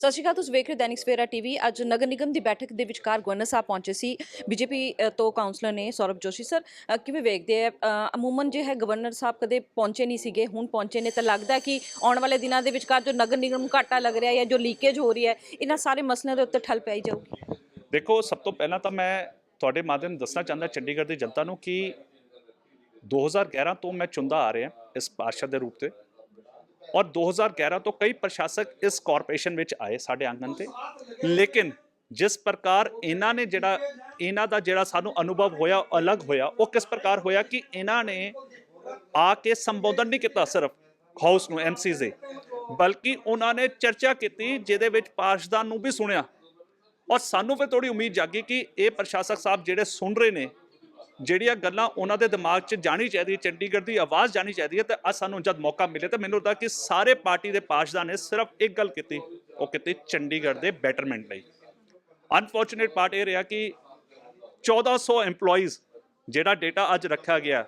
ਸਤਿ ਸ਼੍ਰੀ ਅਕਾਲ, ਤੁਸੀਂ ਵੇਖ ਰਹੇ ਹੋ ਦੈਨਿਕ ਸਵੇਰਾ ਟੀਵੀ। ਅੱਜ ਨਗਰ ਨਿਗਮ ਦੀ ਬੈਠਕ ਦੇ ਵਿਚਕਾਰ ਗਵਰਨਰ ਸਾਹਿਬ ਪਹੁੰਚੇ ਸੀ। ਬੀਜੇਪੀ ਤੋਂ ਕਾਉਂਸਲਰ ਨੇ ਸੌਰਵ ਜੋਸ਼ੀ ਸਰ ਕਿਵੇਂ ਵੇਖਦੇ ਆ? ਅਮੂਮਨ ਜੇ ਹੈ ਗਵਰਨਰ ਸਾਹਿਬ ਕਦੇ ਪਹੁੰਚੇ ਨਹੀਂ ਸੀਗੇ, ਹੁਣ ਪਹੁੰਚੇ ਨੇ ਤਾਂ ਲੱਗਦਾ ਕਿ ਆਉਣ ਵਾਲੇ ਦਿਨਾਂ ਦੇ ਵਿਚਕਾਰ ਜੋ ਨਗਰ ਨਿਗਮ ਨੂੰ ਘਾਟਾ ਲੱਗ ਰਿਹਾ ਜਾਂ ਜੋ ਲੀਕੇਜ ਹੋ ਰਹੀ ਹੈ, ਇਹਨਾਂ ਸਾਰੇ ਮਸਲਿਆਂ ਦੇ ਉੱਤੇ ਠੱਲ ਪਾਈ ਜਾਊਗੀ। ਦੇਖੋ, ਸਭ ਤੋਂ ਪਹਿਲਾਂ ਤਾਂ ਮੈਂ ਤੁਹਾਡੇ ਮਾਧਿਅਮ ਦੱਸਣਾ ਚਾਹੁੰਦਾ ਚੰਡੀਗੜ੍ਹ ਦੀ ਜਨਤਾ ਨੂੰ ਕਿ 2011 ਤੋਂ ਮੈਂ ਚੁੰਦਾ ਆ ਰਿਹਾ ਇਸ ਪਾਰਸ਼ਦ ਦੇ ਰੂਪ ਤੇ। ਔਰ 2011 ਤੋਂ ਕਈ ਪ੍ਰਸ਼ਾਸਕ ਇਸ ਕਾਰਪੋਰੇਸ਼ਨ ਵਿੱਚ ਆਏ ਸਾਡੇ ਆਂਗਨ ਤੇ। ਲੇਕਿਨ ਜਿਸ ਪ੍ਰਕਾਰ ਇਹਨਾਂ ਨੇ ਜਿਹੜਾ, ਇਹਨਾਂ ਦਾ ਜਿਹੜਾ ਸਾਨੂੰ ਅਨੁਭਵ ਹੋਇਆ, ਅਲੱਗ ਹੋਇਆ, ਉਹ ਕਿਸ ਪ੍ਰਕਾਰ ਹੋਇਆ ਕਿ ਇਹਨਾਂ ਨੇ ਆ ਕੇ ਸੰਬੋਧਨ ਨਹੀਂ ਕੀਤਾ ਸਿਰਫ ਹਾਊਸ ਨੂੰ ਐਮਸੀ ਦੇ, ਬਲਕਿ ਉਹਨਾਂ ਨੇ ਚਰਚਾ ਕੀਤੀ ਜਿਹਦੇ ਵਿੱਚ ਪਾਰਸ਼ਦਾਂ ਨੂੰ ਵੀ ਸੁਣਿਆ। ਔਰ ਸਾਨੂੰ ਫਿਰ ਥੋੜੀ ਉਮੀਦ ਜਾਗੀ ਕਿ ਇਹ ਪ੍ਰਸ਼ਾਸਕ ਸਾਹਿਬ ਜਿਹੜੇ ਸੁਣ ਰਹੇ ਨੇ ਜਿਹੜੀਆਂ ਗੱਲਾਂ ਉਹਨਾਂ ਦੇ ਦਿਮਾਗ 'ਚ ਜਾਣੀ ਚਾਹੀਦੀ ਹੈ ਚੰਡੀਗੜ੍ਹ ਦੀ ਆਵਾਜ਼ ਜਾਣੀ ਚਾਹੀਦੀ ਹੈ ਤੇ ਅੱਜ ਸਾਨੂੰ ਜਦ ਮੌਕਾ ਮਿਲੇ ਤਾਂ ਮੈਨੂੰ ਲੱਗਦਾ ਕਿ ਸਾਰੇ ਪਾਰਟੀ ਦੇ ਪਾਰਸ਼ਦਾਂ ਨੇ ਸਿਰਫ ਇੱਕ ਗੱਲ ਕੀਤੀ, ਉਹ ਕੀਤੀ ਚੰਡੀਗੜ੍ਹ ਦੇ ਬੈਟਰਮੈਂਟ ਲਈ। ਅਨਫੋਰਚੂਨੇਟ ਪਾਰਟ ਇਹ ਰਿਹਾ ਕਿ 1400 EMPLOYEES ਜਿਹੜਾ ਡੇਟਾ ਅੱਜ ਰੱਖਿਆ ਗਿਆ,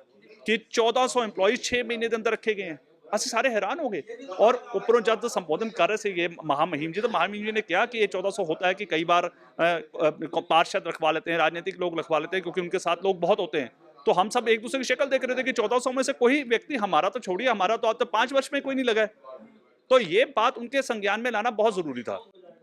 ਕਿ 1400 EMPLOYEES 6 ਮਹੀਨੇ ਦੇ ਅੰਦਰ ਰੱਖੇ ਗਏ हैं ਅਸੀਂ ਸਾਰੇ ਹੈਰਾਨ ਹੋ ਗਏ ਔਰ ਉੱਪਰੋਂ ਜਦ ਸੰਬੋਧਨ ਕਰ ਰਹੇ ਸੀਗੇ महामहिम जी तो महामहिम जी ने कहा कि ये 1400 होता है कि कई बार अ, अ, पार्षद रखवा लेते हैं राजनीतिक लोग रखवा लेते हैं क्योंकि उनके साथ लोग बहुत होते हैं तो हम सब एक दूसरे की शक्ल देख रहे थे कि 1400 में से कोई व्यक्ति हमारा तो छोड़िए हमारा तो अब तक पांच वर्ष में कोई नहीं लगा है तो ये बात उनके संज्ञान में लाना बहुत ਜ਼ਰੂਰੀ था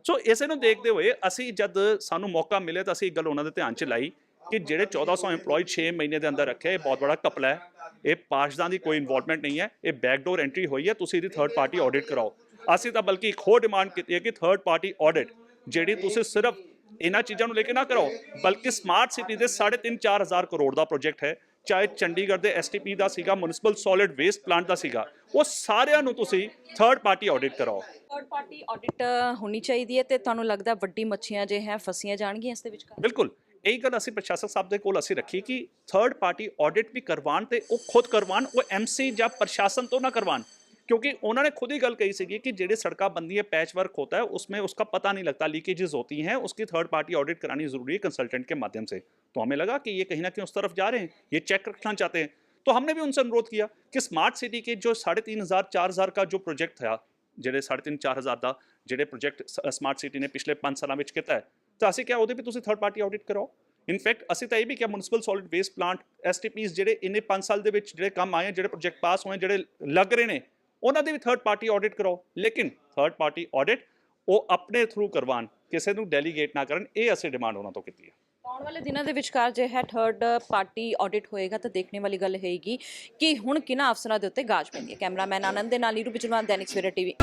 ਸੋ ਇਸੇ ਨੂੰ ਦੇਖਦੇ ਹੋਏ ਅਸੀਂ ਜਦ ਸਾਨੂੰ ਮੌਕਾ ਮਿਲੇ ਤਾਂ ਅਸੀਂ ਇੱਕ ਗੱਲ ਉਹਨਾਂ ਦੇ ਧਿਆਨ 'ਚ ਲਾਈ ਕਿ ਜਿਹੜੇ 1400 EMPLOYE 6 ਮਹੀਨੇ ਦੇ ਅੰਦਰ ਰੱਖੇ ਇਹ ਬਹੁਤ ਬੜਾ ਕਪਲਾ ਹੈ ਇਹ ਪਾਰਸ਼ਦਾਂ ਦੀ ਕੋਈ ਇਨਵੋਲਵਮੈਂਟ ਨਹੀਂ ਹੈ ਇਹ ਬੈਕਡੋਰ ਐਂਟਰੀ ਹੋਈ ਹੈ ਤੁਸੀਂ ਇਹਦੀ ਥਰਡ ਪਾਰਟੀ ਆਡਿਟ ਕਰਾਓ। ਅਸੀਂ ਤਾਂ ਬਲਕਿ ਇੱਕ ਹੋਰ ਡਿਮਾਂਡ ਕੀਤੀ ਹੈ ਕਿ ਥਰਡ ਪਾਰਟੀ ਆਡਿਟ ਜਿਹੜੀ ਤੁਸੀਂ ਸਿਰਫ ਇਹਨਾਂ ਚੀਜ਼ਾਂ ਨੂੰ ਲੈ ਕੇ ਨਾ ਕਰੋ ਬਲਕਿ ਸਮਾਰਟ ਸਿਟੀ ਦੇ 3.5 4000 ਕਰੋੜ ਦਾ ਪ੍ਰੋਜੈਕਟ ਹੈ ਚਾਹੇ ਚੰਡੀਗੜ੍ਹ ਦੇ ਐਸਟੀਪੀ ਦਾ ਸੀਗਾ ਮਿਊਨਿਸਪਲ ਸੋਲਿਡ ਵੇਸਟ ਪਲਾਂਟ ਦਾ ਸੀਗਾ ਉਹ ਸਾਰਿਆਂ ਨੂੰ ਤੁਸੀਂ ਥਰਡ ਪਾਰਟੀ ਆਡਿਟ ਕਰਾਓ। ਥਰਡ ਪਾਰਟੀ ਆਡਿਟ ਹੋਣੀ ਚਾਹੀਦੀ ਹੈ ਤੇ ਤੁਹਾਨੂੰ ਲੱਗਦਾ ਵੱਡੀ ਮੱਛੀਆਂ ਜੇ ਹੈ ਫਸੀਆਂ ਜਾਣਗੀਆਂ ਇਸ ਦੇ ਵਿਚਕਾਰ? ਬਿਲਕੁਲ। ਇਹੀ ਗੱਲ ਅਸੀਂ ਪ੍ਰਸ਼ਾਸਕ ਸਾਹਿਬ ਦੇ ਕੋਲ ਅਸੀਂ ਰੱਖੀ ਕਿ ਥਰਡ ਪਾਰਟੀ ਆਡਿਟ ਵੀ ਕਰਵਾਉਣ ਤੇ ਉਹ ਖੁਦ ਕਰਵਾਉਣ ਉਹ ਐਮਸੀ ਜਾਂ ਪ੍ਰਸ਼ਾਸਨ ਤੋਂ ਨਾ ਕਰਵਾਉਣ क्योंकि उन्होंने खुद ही गल कही सी कि जेडे सड़का बंदी है पैच वर्क होता है उसमें उसका पता नहीं लगता लीकेजेस होती हैं उसकी थर्ड पार्टी ऑडिट करानी जरूरी है कंसल्टेंट के माध्यम से तो हमें लगा कि ये कहीं ना कहीं उस तरफ जा रहे हैं ये चेक रखना चाहते हैं तो हमने भी उनसे अनुरोध किया कि स्मार्ट सिटी के जो साढ़े तीन हज़ार चार हज़ार का जो प्रोजेक्ट था ਜਿਹੜੇ 3.5 4000 ਦਾ ਜਿਹੜੇ ਪ੍ਰੋਜੈਕਟ ਸਮਾਰਟ ਸਿਟੀ ਨੇ ਪਿਛਲੇ 5 ਸਾਲਾਂ ਵਿੱਚ ਕੀਤਾ ਹੈ ਤਾਂ ਅਸੀਂ ਕਿਹਾ ਉਹਦੇ ਵੀ ਤੁਸੀਂ ਥਰਡ ਪਾਰਟੀ ਆਡਿਟ ਕਰਾਓ। ਇਨਫੈਕਟ ਅਸੀਂ ਤਾਂ ਇਹ ਵੀ ਕਿਹਾ municipal solid waste plant STPs ਜਿਹੜੇ ਇੰਨੇ 5 ਸਾਲ ਦੇ ਵਿੱਚ ਜਿਹੜੇ ਕੰਮ ਆਏ ਜਿਹੜੇ ਪ੍ਰੋਜੈਕਟ ਪਾਸ ਹੋਏ ਜਿਹੜੇ ਲੱਗ ਰਹੇ ਨੇ, ਉਹਨਾਂ ਦੇ ਵੀ ਥਰਡ ਪਾਰਟੀ ਆਡਿਟ ਕਰਾਓ। ਲੇਕਿਨ ਥਰਡ ਪਾਰਟੀ ਆਡਿਟ ਉਹ ਆਪਣੇ ਥਰੂ ਕਰਵਾਉਣ, ਕਿਸੇ ਨੂੰ ਡੈਲੀਗੇਟ ਨਾ ਕਰਨ, ਇਹ ਅਸੀਂ ਡਿਮਾਂਡ ਉਹਨਾਂ ਤੋਂ ਕੀਤੀ ਹੈ ਆਉਣ ਵਾਲੇ ਦਿਨਾਂ ਦੇ ਵਿਚਕਾਰ ਜੇ ਹੈ ਥਰਡ ਪਾਰਟੀ ਆਡਿਟ ਹੋਏਗਾ ਤਾਂ ਦੇਖਣੇ ਵਾਲੀ ਗੱਲ ਹੈਗੀ ਕਿ ਹੁਣ ਕਿਹਨਾਂ ਅਫਸਰਾਂ ਦੇ ਉੱਤੇ ਗਾਜ ਪੈਂਦੀ ਹੈ। ਕੈਮਰਾਮੈਨ ਆਨੰਦ ਦੇ ਨਾਲ ਨੀਰੂ ਬਿਜਲਵਾਨ, ਦੈਨਿਕ ਸਵੇਰਾ ਟੀਵੀ।